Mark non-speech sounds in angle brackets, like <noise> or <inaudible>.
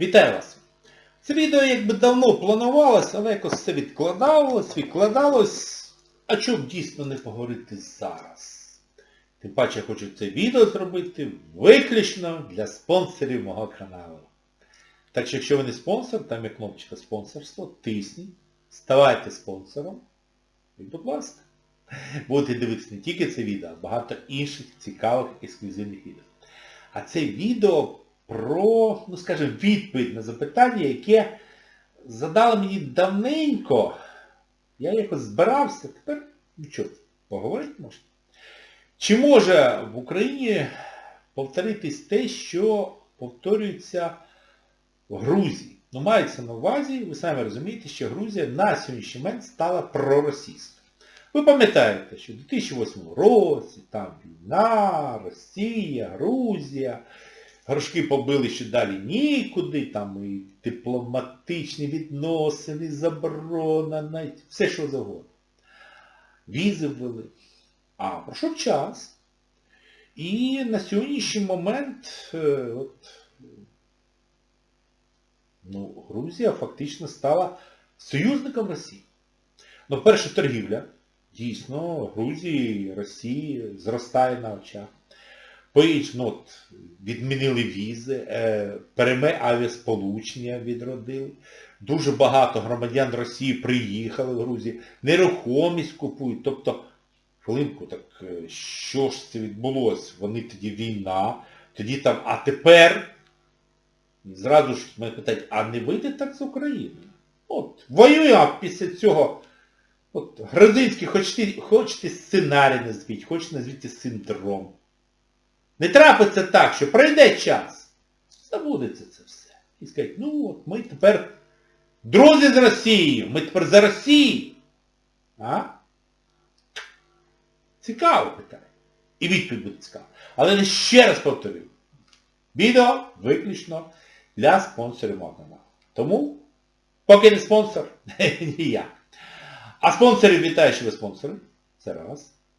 Вітаю вас! Це відео якби давно планувалось, але якось все відкладалось, відкладалось. А чому дійсно не поговорити зараз? Тим паче я хочу це відео зробити виключно для спонсорів мого каналу. Так що якщо ви не спонсор, там є кнопочка спонсорство, тисніть, ставайте спонсором. І будь ласка. Будете дивитися не тільки це відео, а багато інших цікавих ексклюзивних відео. А це відео про, ну скажімо, відповідь на запитання, яке задали мені давненько. Я якось збирався, тепер нічого, поговорити можна. Чи може в Україні повторитись те, що повторюється в Грузії? Ну, мається на увазі, ви самі розумієте, що Грузія на сьогоднішній момент стала проросійською. Ви пам'ятаєте, що в 2008 році там війна, Росія, Грузія, горшки побили ще далі нікуди, там і дипломатичні відносини, заборона, навіть все що завгодно. Візи ввели. А пройшов час. І на сьогоднішній момент е, от, ну, Грузія фактично стала союзником Росії. Ну, перша торгівля, дійсно, Грузії, Росії зростає на очах. По-іншому, ну, відмінили візи, е, переме авіасполучення відродили. Дуже багато громадян Росії приїхали в Грузію, нерухомість купують. Тобто, хвилинку, так е, що ж це відбулося? Вони тоді війна, тоді там, а тепер, зразу ж мене питають, а не вийде так з України? От, воює, після цього, от, грузинський, хочете, хочете сценарій назвіть, хочете назвіть синдром. Не трапиться так, що пройде час, забудеться це все. І скажуть, ну от ми тепер друзі з Росією, ми тепер за Росію. А? Цікаве питання. І відповідь буде цікава. Але ще раз повторюю. Відео виключно для спонсорів мого. Тому, поки не спонсор, <laughs> ніяк. А спонсорів вітаю, що ви спонсори. Це раз.